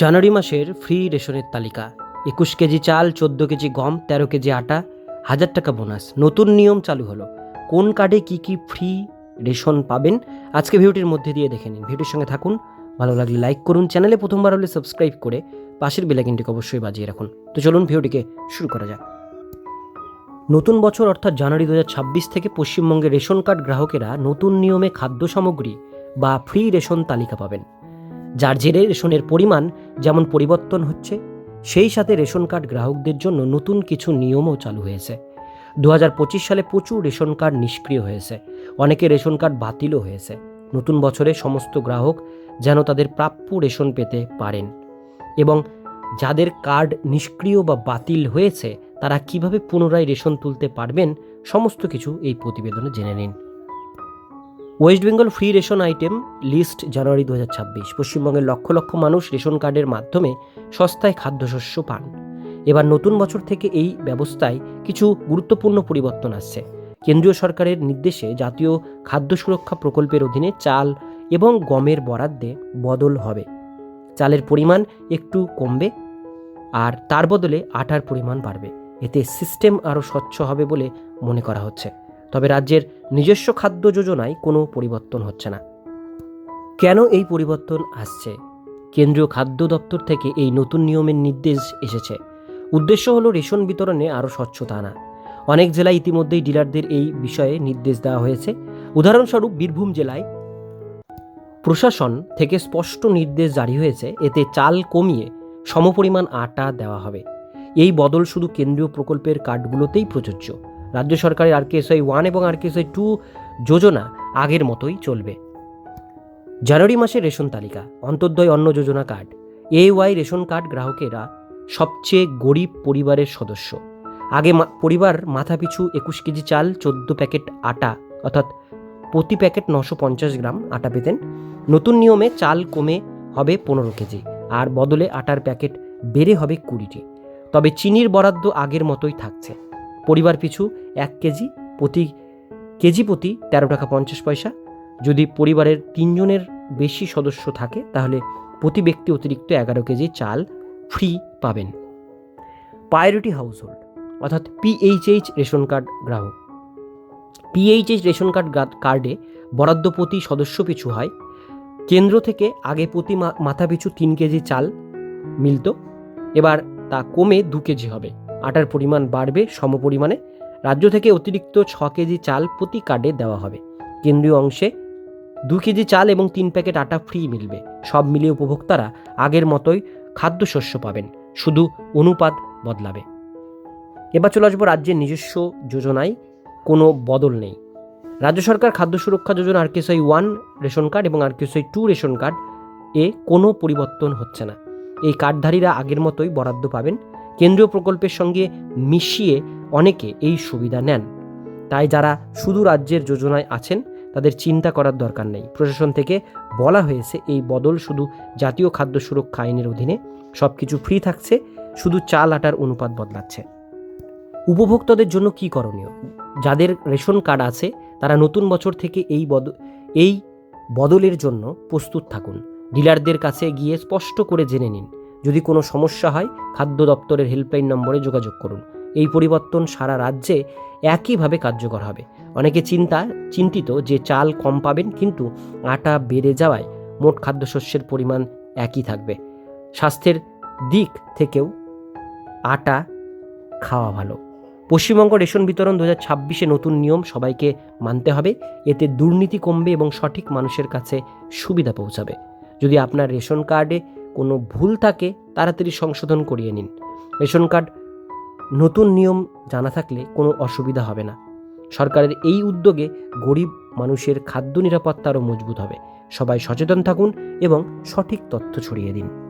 জানুয়ারি মাসের ফ্রি রেশনের তালিকা। একুশ কেজি চাল, চোদ্দ কেজি গম, তেরো কেজি আটা, হাজার টাকা বোনাস। নতুন নিয়ম চালু হলো। কোন কার্ডে কি কি ফ্রি রেশন পাবেন? আজকে ভিডিওটির মধ্যে দিয়ে দেখে নিন। ভিডিওর সঙ্গে থাকুন। ভালো লাগলে লাইক করুন। চ্যানেলে প্রথমবার হলে সাবস্ক্রাইব করে পাশের বেলাকিনটিকে অবশ্যই বাজিয়ে রাখুন। তো চলুন ভিডিওটিকে শুরু করা যাক। নতুন বছর অর্থাৎ জানুয়ারি দু হাজার ছাব্বিশ থেকে পশ্চিমবঙ্গের রেশন কার্ড গ্রাহকেরা নতুন নিয়মে খাদ্য সামগ্রী বা ফ্রি রেশন তালিকা পাবেন। যার জেরে রেশনের পরিমাণ যেমন পরিবর্তন হচ্ছে, সেই সাথে রেশন কার্ড গ্রাহকদের জন্য নতুন কিছু নিয়মও চালু হয়েছে। দু হাজার পঁচিশ সালে প্রচুর রেশন কার্ড নিষ্ক্রিয় হয়েছে। অনেকে রেশন কার্ড বাতিলও হয়েছে। নতুন বছরে সমস্ত গ্রাহক যেন তাদের প্রাপ্য রেশন পেতে পারেন। এবং যাদের কার্ড নিষ্ক্রিয় বা বাতিল হয়েছে, তারা কীভাবে পুনরায় রেশন তুলতে পারবেন, সমস্ত কিছু এই প্রতিবেদনে জেনে নিন। West Bengal free ration item list জানুয়ারি দু হাজার ছাব্বিশ। পশ্চিমবঙ্গের লক্ষ লক্ষ মানুষ রেশন কার্ডের মাধ্যমে সস্তায় খাদ্যশস্য পান। এবার নতুন বছর থেকে এই ব্যবস্থায় কিছু গুরুত্বপূর্ণ পরিবর্তন আসছে। কেন্দ্রীয় সরকারের নির্দেশে জাতীয় খাদ্য সুরক্ষা প্রকল্পের অধীনে চাল এবং গমের বরাদ্দে বদল হবে। চালের পরিমাণ একটু কমবে আর তার বদলে আটার পরিমাণ বাড়বে। এতে সিস্টেম আরও স্বচ্ছ হবে বলে মনে করা হচ্ছে। তবে রাজ্যের নিজস্ব খাদ্য যোজনায় কোনো পরিবর্তন হচ্ছে না। কেন এই পরিবর্তন আসছে? কেন্দ্রীয় খাদ্য দপ্তর থেকে এই নতুন নিয়মের নির্দেশ এসেছে। উদ্দেশ্য হলো রেশন বিতরণে আরও স্বচ্ছতা আনা। অনেক জেলায় ইতিমধ্যেই ডিলারদের এই বিষয়ে নির্দেশ দেওয়া হয়েছে। উদাহরণস্বরূপ বীরভূম জেলায় প্রশাসন থেকে স্পষ্ট নির্দেশ জারি হয়েছে, এতে চাল কমিয়ে সমপরিমাণ আটা দেওয়া হবে। এই বদল শুধু কেন্দ্রীয় প্রকল্পের কার্ডগুলোতেই প্রযোজ্য। রাজ্য সরকারের আরকেএসআই ওয়ান এবং আরকেএসআই টু যোজনা আগের মতোই চলবে। জানুয়ারি মাসে রেশন তালিকা, Antyodaya Anna Yojana card, A Y ration card গ্রাহকেরা সবচেয়ে গরিব পরিবারের সদস্য। আগে পরিবার মাথাপিছু একুশ কেজি চাল, চোদ্দ প্যাকেট আটা, অর্থাৎ প্রতি প্যাকেট নশো পঞ্চাশ গ্রাম আটা পেতেন। নতুন নিয়মে চাল কমে হবে পনেরো কেজি, আর বদলে আটার প্যাকেট বেড়ে হবে কুড়িটি। তবে চিনির বরাদ্দ আগের মতোই থাকছে। পরিবার পিছু এক কেজি প্রতি কেজি প্রতি তেরো টাকা পঞ্চাশ পয়সা। যদি পরিবারের তিনজনের বেশি সদস্য থাকে, তাহলে প্রতি ব্যক্তি অতিরিক্ত এগারো কেজি চাল ফ্রি পাবেন। প্রায়োরিটি হাউসহোল্ড অর্থাৎ পিএইচএইচ রেশন কার্ড গ্রাহক। পিএইচএইচ রেশন কার্ড কার্ডে বরাদ্দ প্রতি সদস্য পিছু হয়। কেন্দ্র থেকে আগে প্রতি মাথা পিছু তিন কেজি চাল মিলত। এবার তা কমে দু কেজি হবে। আটার পরিমাণ বাড়বে সমপরিমাণে। রাজ্য থেকে অতিরিক্ত ছ কেজি চাল প্রতি কার্ডে দেওয়া হবে। কেন্দ্রীয় অংশে দু কেজি চাল এবং তিন প্যাকেট আটা ফ্রি মিলবে। সব মিলিয়ে উপভোক্তারা আগের মতোই খাদ্যশস্য পাবেন। শুধু অনুপাত বদলাবে। এবার চলে আসব রাজ্যের নিজস্ব যোজনায়। কোনো বদল নেই। রাজ্য সরকার খাদ্য সুরক্ষা যোজনা আরকেএসআই ওয়ান রেশন কার্ড এবং আরকেএসআই টু রেশন কার্ড এ কোনো পরিবর্তন হচ্ছে না। এই কার্ডধারীরা আগের মতোই বরাদ্দ পাবেন। কেন্দ্রীয় প্রকল্পের সঙ্গে মিশিয়ে অনেকে এই সুবিধা নেন। তাই যারা শুধু রাজ্যের যোজনায় আছেন, তাদের চিন্তা করার দরকার নেই। প্রশাসন থেকে বলা হয়েছে, এই বদল শুধু জাতীয় খাদ্য সুরক্ষা আইনের অধীনে সব কিছু ফ্রি থাকছে, শুধু চাল আটার অনুপাত বদলাচ্ছে। উপভোক্তাদের জন্য কি করণীয়? যাদের রেশন কার্ড আছে, তারা নতুন বছর থেকে এই বদ, এই বদলের জন্য প্রস্তুত থাকুন। ডিলারদের কাছে গিয়ে স্পষ্ট করে জেনে নিন। যদি কোনো সমস্যা হয়, খাদ্য দপ্তরের হেল্পলাইন নম্বরে যোগাযোগ করুন। এই পরিবর্তন সারা রাজ্যে একইভাবে কার্যকর হবে। অনেকে চিন্তা, চিন্তিত যে চাল কম পাবেন কিন্তু আটা বেড়ে যাওয়ায় মোট খাদ্যশস্যের পরিমাণ একই থাকবে। স্বাস্থ্যের দিক থেকেও আটা খাওয়া ভালো। পশ্চিমবঙ্গ রেশন বিতরণ দু হাজার ছাব্বিশে নতুন নিয়ম সবাইকে মানতে হবে। এতে দুর্নীতি কমবে এবং সঠিক মানুষের কাছে সুবিধা পৌঁছাবে। যদি আপনার রেশন কার্ডে কোনো ভুল থাকে, তাড়াতাড়ি সংশোধন করিয়ে নিন। রেশন কার্ড নতুন নিয়ম জানা থাকলে কোনো অসুবিধা হবে না। সরকারের এই উদ্যোগে গরিব মানুষের খাদ্য নিরাপত্তা আরও মজবুত হবে। সবাই সচেতন থাকুন এবং সঠিক তথ্য ছড়িয়ে দিন।